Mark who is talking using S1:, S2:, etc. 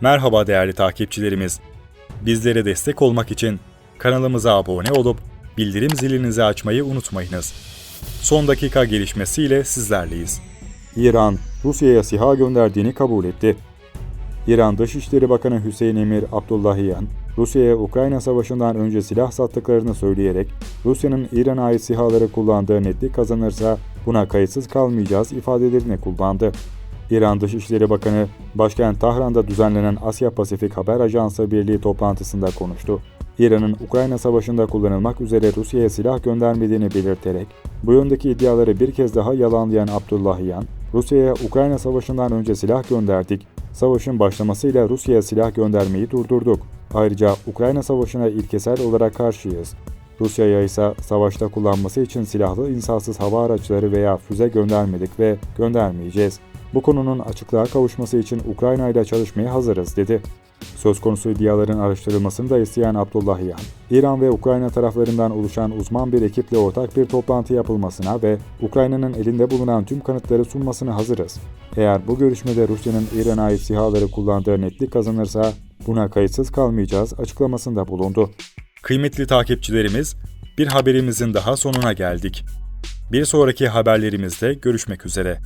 S1: Merhaba değerli takipçilerimiz. Bizlere destek olmak için kanalımıza abone olup bildirim zilinizi açmayı unutmayınız. Son dakika gelişmesiyle sizlerleyiz. İran, Rusya'ya SİHA gönderdiğini kabul etti. İran Dışişleri Bakanı Hüseyin Emir Abdullahiyan, Rusya'ya Ukrayna Savaşı'ndan önce silah sattıklarını söyleyerek Rusya'nın İran'a ait SİHA'ları kullandığı netlik kazanırsa buna kayıtsız kalmayacağız ifadelerini kullandı. İran Dışişleri Bakanı, başkent Tahran'da düzenlenen Asya Pasifik Haber Ajansı Birliği toplantısında konuştu. İran'ın Ukrayna Savaşı'nda kullanılmak üzere Rusya'ya silah göndermediğini belirterek, bu yöndeki iddiaları bir kez daha yalanlayan Abdullahiyan, Rusya'ya Ukrayna Savaşı'ndan önce silah gönderdik, savaşın başlamasıyla Rusya'ya silah göndermeyi durdurduk. Ayrıca Ukrayna Savaşı'na ilkesel olarak karşıyız. Rusya'ya ise savaşta kullanması için silahlı insansız hava araçları veya füze göndermedik ve göndermeyeceğiz. Bu konunun açıklığa kavuşması için Ukrayna ile çalışmaya hazırız dedi. Söz konusu iddiaların araştırılmasını da isteyen Abdullahiyan, İran ve Ukrayna taraflarından oluşan uzman bir ekiple ortak bir toplantı yapılmasına ve Ukrayna'nın elinde bulunan tüm kanıtları sunmasına hazırız. Eğer bu görüşmede Rusya'nın İran'a ait SİHA'ları kullandığı netlik kazanırsa buna kayıtsız kalmayacağız açıklamasında bulundu. Kıymetli takipçilerimiz, bir haberimizin daha sonuna geldik. Bir sonraki haberlerimizde görüşmek üzere.